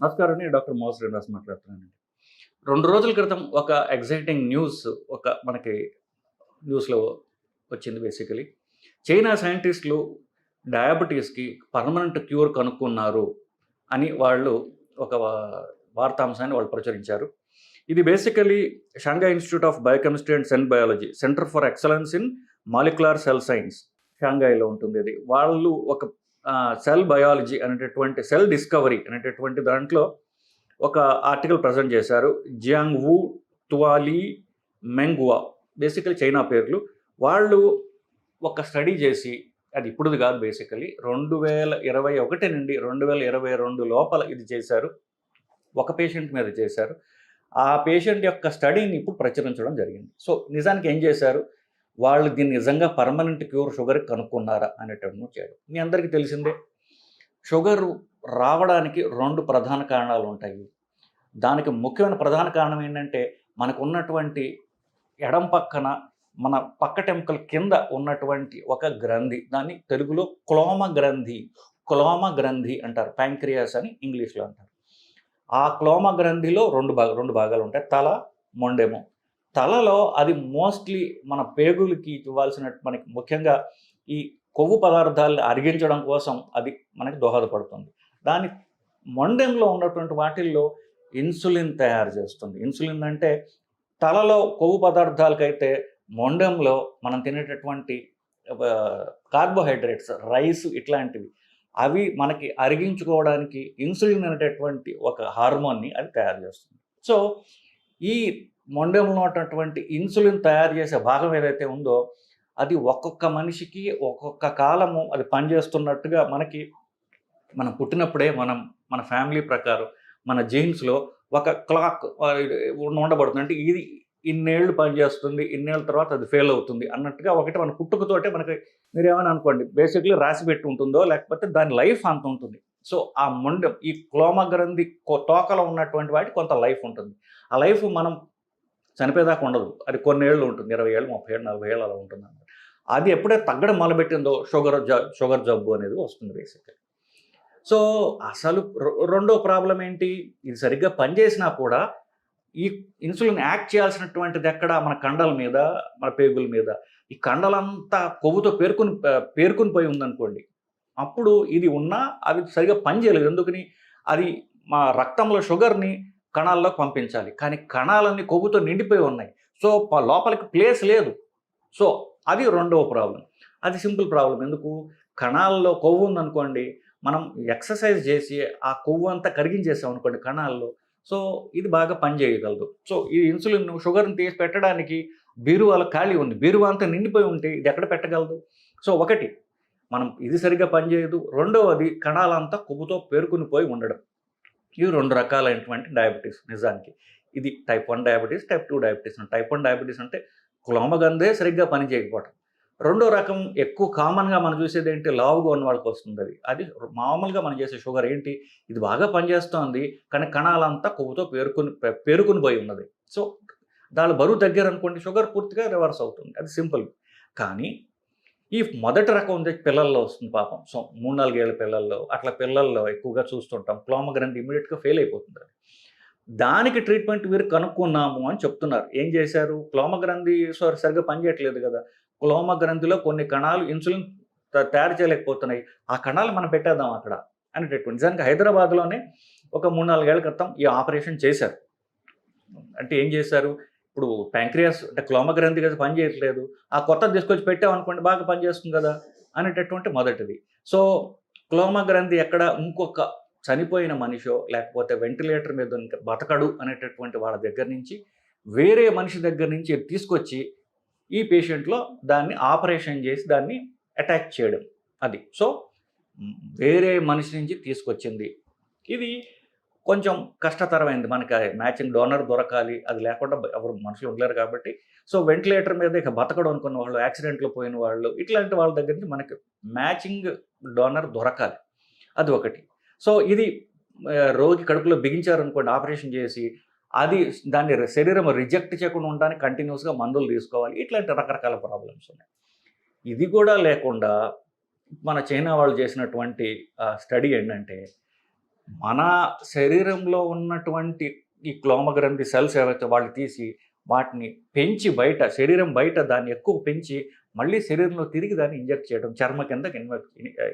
నమస్కారం నేను డాక్టర్ మోహన్ శ్రీనివాస్ మాట్లాడుతున్నాను రెండు రోజుల క్రితం ఒక ఎగ్జైటింగ్ న్యూస్ ఒక మనకి న్యూస్లో వచ్చింది బేసికలీ చైనా సైంటిస్టులు డయాబెటీస్కి పర్మనెంట్ క్యూర్ కనుక్కున్నారు అని వాళ్ళు ఒక వా- వార్తాంశాన్ని వాళ్ళు ప్రచురించారు. ఇది basically Shanghai institute of biochemistry and cell biology centre for excellence in molecular cell science షాంఘాయిలో ఉంటుంది ఇది వాళ్ళు ఒక సెల్ బయాలజీ అనేటటువంటి సెల్ డిస్కవరీ అనేటటువంటి దాంట్లో ఒక ఆర్టికల్ ప్రజెంట్ చేశారు. జియాంగ్ వు తువాలి మెంగువా బేసికలీ చైనా పేర్లు. వాళ్ళు ఒక స్టడీ చేసి అది ఇప్పుడుది కాదు బేసికలీ రెండు వేల ఇరవై ఒకటి నుండి రెండు వేల ఇరవై రెండు లోపల ఇది చేశారు. ఒక పేషెంట్ మీద చేశారు. ఆ పేషెంట్ యొక్క స్టడీని ఇప్పుడు ప్రచురించడం జరిగింది. సో నిజానికి ఏం చేశారు? వాళ్ళు దీన్ని నిజంగా పర్మనెంట్ క్యూర్ షుగర్ కనుక్కున్నారా అనేటటువంటి చేయడం. మీ అందరికీ తెలిసిందే షుగర్ రావడానికి రెండు ప్రధాన కారణాలు ఉంటాయి. దానికి ముఖ్యమైన ప్రధాన కారణం ఏంటంటే మనకు ఉన్నటువంటి ఎడం పక్కన మన పక్క టెంకల కింద ఉన్నటువంటి ఒక గ్రంథి దాన్ని తెలుగులో క్లోమ గ్రంథి క్లోమ గ్రంథి అంటారు ప్యాంక్రియాస్ అని ఇంగ్లీష్లో అంటారు. ఆ క్లోమ గ్రంథిలో రెండు భాగ రెండు భాగాలు ఉంటాయి తల మొండెము. తలలో అది మోస్ట్లీ మన పేగులకి ఇవ్వాల్సిన మనకి ముఖ్యంగా ఈ కొవ్వు పదార్థాలను అరిగించడం కోసం అది మనకి దోహదపడుతుంది. దాని మొండెంలో ఉన్నటువంటి వాటిల్లో ఇన్సులిన్ తయారు చేస్తుంది. ఇన్సులిన్ అంటే తలలో కొవ్వు పదార్థాలకైతే మొండెంలో మనం తినేటటువంటి కార్బోహైడ్రేట్స్ రైస్ ఇట్లాంటివి అవి మనకి అరిగించుకోవడానికి ఇన్సులిన్ అనేటటువంటి ఒక హార్మోన్ని అది తయారు చేస్తుంది. సో ఈ మొండెంలో ఉన్నటువంటి ఇన్సులిన్ తయారు చేసే భాగం ఏదైతే ఉందో అది ఒక్కొక్క మనిషికి ఒక్కొక్క కాలము అది పనిచేస్తున్నట్టుగా మనకి మనం పుట్టినప్పుడే మనం మన ఫ్యామిలీ ప్రకారం మన జీన్స్లో ఒక క్లాక్ ఉండబడుతుంది. అంటే ఇది ఇన్నేళ్ళు పనిచేస్తుంది ఇన్నేళ్ళ తర్వాత అది ఫెయిల్ అవుతుంది అన్నట్టుగా ఒకటి మన పుట్టుకతోటే మనకి మీరు ఏమైనా అనుకోండి బేసిక్లీ రాసి పెట్టి ఉంటుందో లేకపోతే దాని లైఫ్ అంత ఉంటుంది. సో ఆ మొండెం ఈ క్లోమ గ్రంథి కొ- తోకలో ఉన్నటువంటి వాటి కొంత లైఫ్ ఉంటుంది. ఆ లైఫ్ మనం చనిపోయేదాకా ఉండదు. అది కొన్నేళ్ళు ఉంటుంది. ఇరవై ఏళ్ళు ముప్పై ఏళ్ళు నలభై ఏళ్ళు అలా ఉంటుంది అన్నమాట అది ఎప్పుడైతే తగ్గడం మొదలుపెట్టిందో షుగర్ షుగర్ జబ్బు అనేది వస్తుంది బేసిక్గా సో అసలు రెండో ప్రాబ్లం ఏంటి? ఇది సరిగ్గా పనిచేసినా కూడా ఈ ఇన్సులిన్ యాక్ట్ చేయాల్సినటువంటిది ఎక్కడ? మన కండల మీద మన పేగుల మీద. ఈ కండలంతా కొవ్వుతో పేర్కొని పేర్కొని పోయి ఉందనుకోండి అప్పుడు ఇది ఉన్నా అవి సరిగా పనిచేయలేదు. ఎందుకని? అది మా రక్తంలో షుగర్ని కణాల్లోకి పంపించాలి. కానీ కణాలన్నీ కొవ్వుతో నిండిపోయి ఉన్నాయి. సో లోపలికి ప్లేస్ లేదు. సో అది రెండవ ప్రాబ్లం అది సింపుల్ ప్రాబ్లం ఎందుకు? కణాల్లో కొవ్వు ఉందనుకోండి మనం ఎక్సర్సైజ్ చేసి ఆ కొవ్వు అంతా కరిగించేసాం అనుకోండి కణాల్లో సో ఇది బాగా పనిచేయగలదు సో ఈ ఇన్సులిన్ షుగర్ని తీసి పెట్టడానికి బీరువాలో ఖాళీ ఉంది. బీరువా అంతా నిండిపోయి ఉంటే ఇది ఎక్కడ పెట్టగలదు? సో ఒకటి మనం ఇది సరిగ్గా పనిచేయదు రెండవది కణాలంతా కొవ్వుతో పేరుకుని పోయి ఉండడం. ఇవి రెండు రకాలైనటువంటి డయాబెటీస్ నిజానికి. ఇది type one diabetes type two diabetes. Type one diabetes అంటే క్లోమగందే సరిగ్గా పని చేయకపోవడం రెండో రకం ఎక్కువ కామన్గా మనం చూసేది ఏంటి? లావుగా ఉన్న వాళ్ళకి వస్తుంది అది. అది మామూలుగా మనం చేసే షుగర్ ఏంటి? ఇది బాగా పనిచేస్తోంది కానీ కణాలంతా కొవ్వుతో పేరుకుని పేరుకుని పోయి ఉన్నది. సో దాని బరువు దగ్గర అనుకోండి షుగర్ పూర్తిగా రివర్స్ అవుతుంది. అది సింపుల్. కానీ ఈ మొదటి రకం ఉంది పిల్లల్లో వస్తుంది పాపం. సో మూడు నాలుగేళ్ళ పిల్లల్లో అట్లా పిల్లల్లో ఎక్కువగా చూస్తుంటాం. క్లోమ గ్రంథి ఇమీడియట్గా ఫెయిల్ అయిపోతుంది అది. దానికి ట్రీట్మెంట్ మీరు కనుక్కున్నాము అని చెప్తున్నారు. ఏం చేశారు? క్లోమ గ్రంథి సారీ సరిగ్గా పనిచేయట్లేదు కదా. క్లోమ గ్రంథిలో కొన్ని కణాలు ఇన్సులిన్ త- తయారు చేయలేకపోతున్నాయి. ఆ కణాలు మనం పెట్టేద్దాం అక్కడ అనేటటువంటి నిజానికి హైదరాబాద్లోనే ఒక మూడు నాలుగేళ్ళ క్రితం ఈ ఆపరేషన్ చేశారు. అంటే ఏం చేశారు? ఇప్పుడు ప్యాంక్రియాస్ అంటే క్లోమ గ్రంథి కదా పని చేయట్లేదు. ఆ కొత్తది తీసుకొచ్చి పెట్టామనుకోండి బాగా పనిచేస్తుంది కదా అనేటటువంటి మొదటిది. సో క్లోమ గ్రంథి ఎక్కడ ఇంకొక చనిపోయిన మనిషో లేకపోతే వెంటిలేటర్ మీద బతకడు అనేటటువంటి వాళ్ళ దగ్గర నుంచి వేరే మనిషి దగ్గర నుంచి తీసుకొచ్చి ఈ పేషెంట్లో దాన్ని ఆపరేషన్ చేసి దాన్ని అటాక్ చేయడం. అది. సో వేరే మనిషి నుంచి తీసుకొచ్చింది. ఇది కొంచెం కష్టతరమైంది. మనకి మ్యాచింగ్ డోనర్ దొరకాలి. అది లేకుండా ఎవరు మనుషులు ఉండలేరు కాబట్టి. సో వెంటిలేటర్ మీద ఇక బతకడం అనుకున్న వాళ్ళు యాక్సిడెంట్లో పోయిన వాళ్ళు ఇట్లాంటి వాళ్ళ దగ్గర నుంచి మనకి మ్యాచింగ్ డోనర్ దొరకాలి. అది ఒకటి. సో ఇది రోగి కడుపులో బిగించారనుకోండి ఆపరేషన్ చేసి అది దాన్ని శరీరం రిజెక్ట్ చేయకుండా ఉండడానికి కంటిన్యూస్గా మందులు తీసుకోవాలి. ఇట్లాంటి రకరకాల ప్రాబ్లమ్స్ ఉన్నాయి. ఇది కూడా లేకుండా మన చైనా వాళ్ళు చేసినటువంటి స్టడీ ఏంటంటే మన శరీరంలో ఉన్నటువంటి ఈ క్లోమగ్రంథి సెల్స్ ఏవైతే వాళ్ళు తీసి వాటిని పెంచి బయట శరీరం బయట దాన్ని ఎక్కువ పెంచి మళ్ళీ శరీరంలో తిరిగి దాన్ని ఇంజెక్ట్ చేయడం చర్మ కింద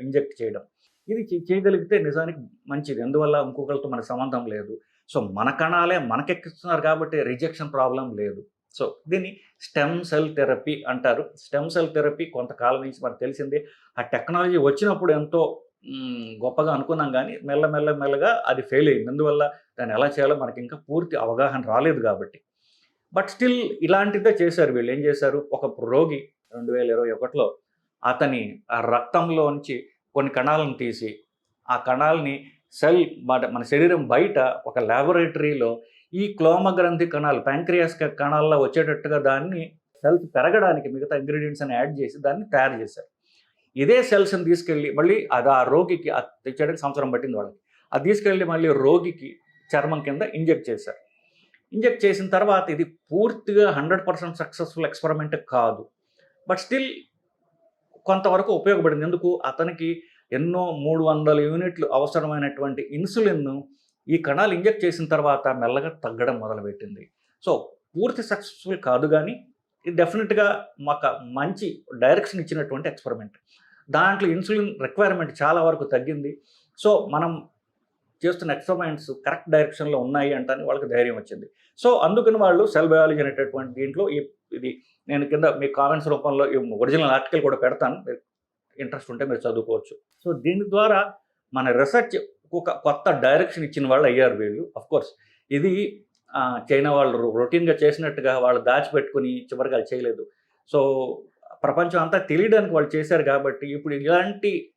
ఇంజెక్ట్ చేయడం. ఇది చేయగలిగితే నిజానికి మంచిది. ఎందువల్ల ఇంకొకరితో మన సంబంధం లేదు? సో మన కణాలే మనకెక్కిస్తున్నారు కాబట్టి రిజెక్షన్ ప్రాబ్లం లేదు. సో దీన్ని స్టెమ్ సెల్ థెరపీ అంటారు. స్టెమ్ సెల్ థెరపీ కొంతకాలం నుంచి మనకు తెలిసిందే. ఆ టెక్నాలజీ వచ్చినప్పుడు ఎంతో గొప్పగా అనుకున్నాం కానీ మెల్ల మెల్ల మెల్లగా అది ఫెయిల్ అయింది. అందువల్ల దాన్ని ఎలా చేయాలో మనకి ఇంకా పూర్తి అవగాహన రాలేదు కాబట్టి. బట్ స్టిల్ ఇలాంటిదే చేశారు వీళ్ళు. ఏం చేశారు? ఒక రోగి రెండు వేల ఇరవై ఒకటిలో అతని ఆ రక్తంలోంచి కొన్ని కణాలను తీసి ఆ కణాలని సెల్ మన మన శరీరం బయట ఒక ల్యాబొరేటరీలో ఈ క్లోమ గ్రంథి కణాలు ప్యాంక్రియాస్ కణాల్లో వచ్చేటట్టుగా దాన్ని సెల్స్ పెరగడానికి మిగతా ఇంగ్రీడియంట్స్ అని యాడ్ చేసి దాన్ని తయారు చేశారు. ఇదే సెల్స్ని తీసుకెళ్ళి మళ్ళీ అది ఆ రోగికి అది తెచ్చడానికి సంవత్సరం పట్టింది వాళ్ళకి. అది తీసుకెళ్ళి మళ్ళీ రోగికి చర్మం కింద ఇంజెక్ట్ చేశారు. ఇంజెక్ట్ చేసిన తర్వాత ఇది పూర్తిగా హండ్రెడ్ పర్సెంట్ సక్సెస్ఫుల్ ఎక్స్పెరిమెంట్ కాదు. బట్ స్టిల్ కొంతవరకు ఉపయోగపడింది. ఎందుకు? అతనికి ఎన్నో మూడు వందల యూనిట్లు అవసరమైనటువంటి ఇన్సులిన్ను ఈ కణాలు ఇంజెక్ట్ చేసిన తర్వాత మెల్లగా తగ్గడం మొదలుపెట్టింది. సో పూర్తి సక్సెస్ఫుల్ కాదు కానీ ఇది డెఫినెట్గా మాకు మంచి డైరెక్షన్ ఇచ్చినటువంటి ఎక్స్పెరిమెంట్ దాంట్లో ఇన్సులిన్ రిక్వైర్మెంట్ చాలా వరకు తగ్గింది. సో మనం చేస్తున్న ఎక్స్పెరిమెంట్స్ కరెక్ట్ డైరెక్షన్లో ఉన్నాయి అంటని వాళ్ళకి ధైర్యం వచ్చింది. సో అందుకని వాళ్ళు సెల్ బయాలజీ అనేటటువంటి దీంట్లో ఈ- ఇది నేను కింద మీ కామెంట్స్ రూపంలో ఒరిజినల్ ఆర్టికల్ కూడా పెడతాను. ఇంట్రెస్ట్ ఉంటే మీరు చదువుకోవచ్చు. సో దీని ద్వారా మన రీసెర్చ్ ఒక కొత్త డైరెక్షన్ ఇచ్చిన వాళ్ళు అయ్యారు వీళ్ళు అఫ్ కోర్స్ ఇది చైనా వాళ్ళు రొటీన్గా చేసినట్టుగా వాళ్ళు దాచిపెట్టుకుని చివరికి అది చేయలేదు. సో ప్రపంచం అంతా తెలియడానికి వాళ్ళు చేశారు కాబట్టి ఇప్పుడు ఇలాంటి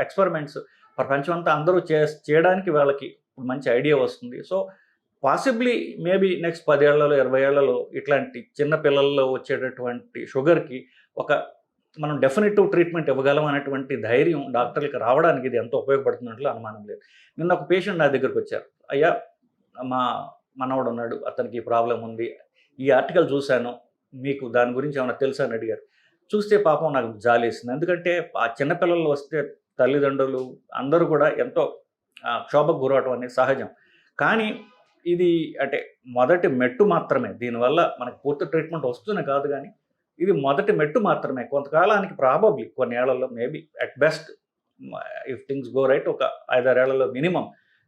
ఎక్స్పెరిమెంట్స్ ప్రపంచం అంతా అందరూ చే చేయడానికి వాళ్ళకి ఇప్పుడు మంచి ఐడియా వస్తుంది. సో పాసిబ్లీ మేబీ నెక్స్ట్ పదేళ్ళలో ఇరవై ఏళ్ళలో ఇట్లాంటి చిన్న పిల్లల్లో వచ్చేటటువంటి షుగర్కి ఒక మనం డెఫినెటివ్ ట్రీట్మెంట్ ఇవ్వగలం అనేటువంటి ధైర్యం డాక్టర్లకు రావడానికి ఇది ఎంతో ఉపయోగపడుతున్నట్లు అనుమానం లేదు. నిన్న ఒక పేషెంట్ నా దగ్గరకు వచ్చారు. అయ్యా మా మనవడు ఉన్నాడు అతనికి ఈ ప్రాబ్లం ఉంది. ఈ ఆర్టికల్ చూశాను. మీకు దాని గురించి ఏమైనా తెలుసా? అని అడిగారు. చూస్తే పాపం నాకు జాలేసింది. ఎందుకంటే ఆ చిన్నపిల్లలు వస్తే తల్లిదండ్రులు అందరూ కూడా ఎంతో క్షోభకు గురవటం అనేది సహజం. కానీ ఇది అంటే మొదటి మెట్టు మాత్రమే. దీనివల్ల మనకు పూర్తి ట్రీట్మెంట్ వస్తుంది కాదు కానీ ఇది మొదటి మెట్టు మాత్రమే. కొంతకాలానికి ప్రాబబ్లీ కొన్ని ఏళ్ళలో maybe at best if things go right ఒక ఐదారేళ్ళలో మినిమం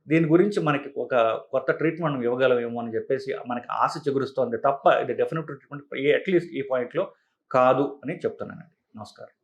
దీని గురించి మనకి ఒక కొత్త ట్రీట్మెంట్ ఇవ్వగలమేమో అని చెప్పేసి మనకి ఆశ చిగురుస్తోంది తప్ప ఇది డెఫినెట్ ట్రీట్మెంట్ అట్లీస్ట్ ఈ పాయింట్లో కాదు అని చెప్తున్నానండి. నమస్కారం.